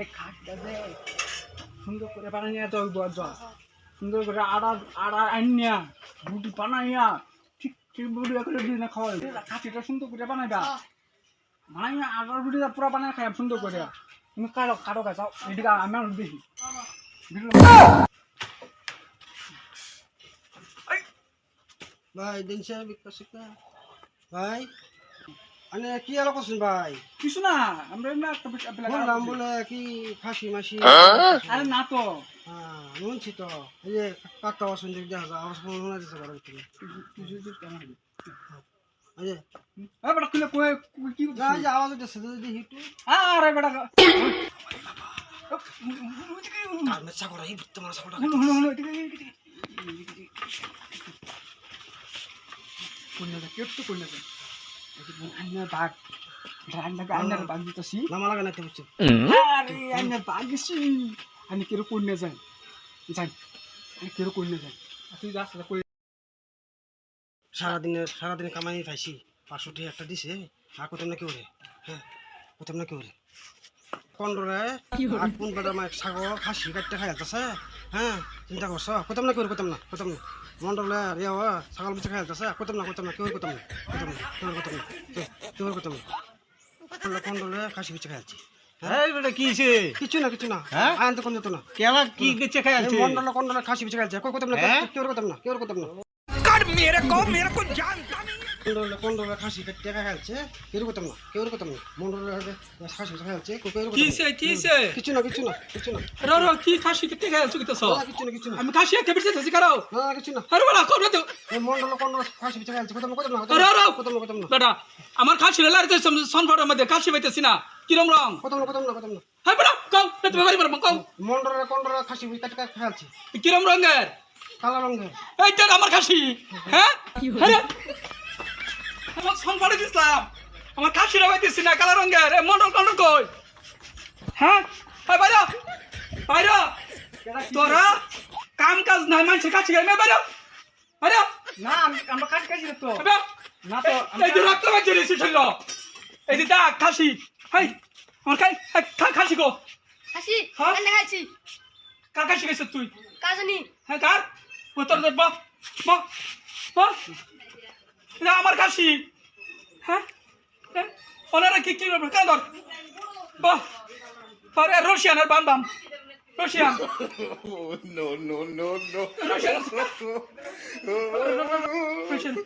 এই খাটটা যে সুন্দর করে বানাইয়া দাও বজা সুন্দর করে আড়া আড়া আইনিয়া, রুটি বানাইয়া, ঠিক ঠিক রুটি করে দিন না খাওয়াই খাটিটা সুন্দর করে বানাইবা। বানাইয়া আড়া রুটিটা পুরো বানাই খাই সুন্দর করে। তুমি কাটো কাটো খাই যাও, এদিকে আমি আর দেখি ভাই, দিন সাহেব ভাই। মানে কি আলো করছেন ভাই কিছু না আমরা বেলা বললাম বলে কি ফাঁসি মাসি আরে না তো হ্যাঁ শুনছি তো এই যে কাকা আওয়াজ শুনছি দেখা যায় আওয়াজ শোনা যাচ্ছে ঘরের ভিতরে এ বেটা খুলে কই- কি না, যে আওয়াজ উঠেছে যদি হিটু আরে বেটা আর মেচা করা এই ভূত মারা সাকটা হুনো হুনো হুনো না আমি কেউ কন্যা যাই যাই আমি কেউ কন্যা যাই তুই যাস কই? সারাদিনে সারাদিনে কামাই পাইছি। পাঁচশো টাকা একটা দিছে। আর কোথাও না কেউ রে হ্যাঁ কোথাও না কেউ রে কন্ডরে আর কোন বেটা আমার ছাগল খাসি কাটতে খাই আছে হ্যাঁ চিন্তা করছ? কোথাও না কেউ কোথাও না কোথাও না। মন্ডলে ইয়া ছাগল বেঁচে খাই আছে কোথাও না কোথাও না কেউ কোথাও না কোথাও না কেউ কোথাও না কেউ কোথাও না। কন্ডলে খাসি বেঁচে খাই আছে এই বেটা কি হইছে? কিছু না কিছু না। হ্যাঁ? আয়ন তো কোন যেত না। কেলা কি গেছে খাই আছে মন্ডলে কন্ডলে খাসি বেঁচে খাই আছে কোথাও না হ্যাঁ? কেউ কোথাও না। কেউ কোথাও না কন্ডলে কন্ডলে খাসি খাই আছে কেউ না কেউ না। মন্ডলে খাসি কেউ কিসে কিসে কিছু না কিছু না কিছু না। রো রো কি খাসি কেটে গেল চুকিতেছ না, কিছু না কিছু না। আমি খাসি একটা থাকি কারও? না কিছু না। আরে বলা তো। মন্ডল খাসি আছে কোথাও না আরে, আরে। না কোথাও না। বেটা আমার খাসি সনফাড়ের মধ্যে খাসি পাইতেছি না। কিরম রং? কোথাও না কোথাও না কোথাও না। হ্যাঁ বেটা কও না তুমি বাড়ি পারব কও। মন্ডলে কন্ডলে খাসি আছে কিরম রঙের? কালা রঙের। এইটা আমার খাসি হ্যাঁ? আরে আমার সনফাড়ে দিছিলাম। আমার খাসিরা পাইতেছি না কালা রঙের। মন্ডল কন্ডল কই? হ্যাঁ? হ্যাঁ বাইরা বাইরা। তোরা কাম কাজ নাই মানুষের কাছে গেলে বাইরা। বাইরা। না আমি আমরা কাজ কাজ তো। না তো এই যে রক্ত বাচ্চা দিয়েছি শরীর এই যে দাগ খাসি। হাই আমার খাই খাসি গো হাসি হ্যাঁ? খাইছি? কার খাসি গেছে তুই? কাজনি। হ্যাঁ কার? ও তোর বাহ বাহ বাহ আমার খাসি। হ্যাঁ হ্যাঁ? ওনারা কি কি করবে কেন ধর বাহ আরে রশিয়ান আর বান্দাম Russian no no no no Russian Russian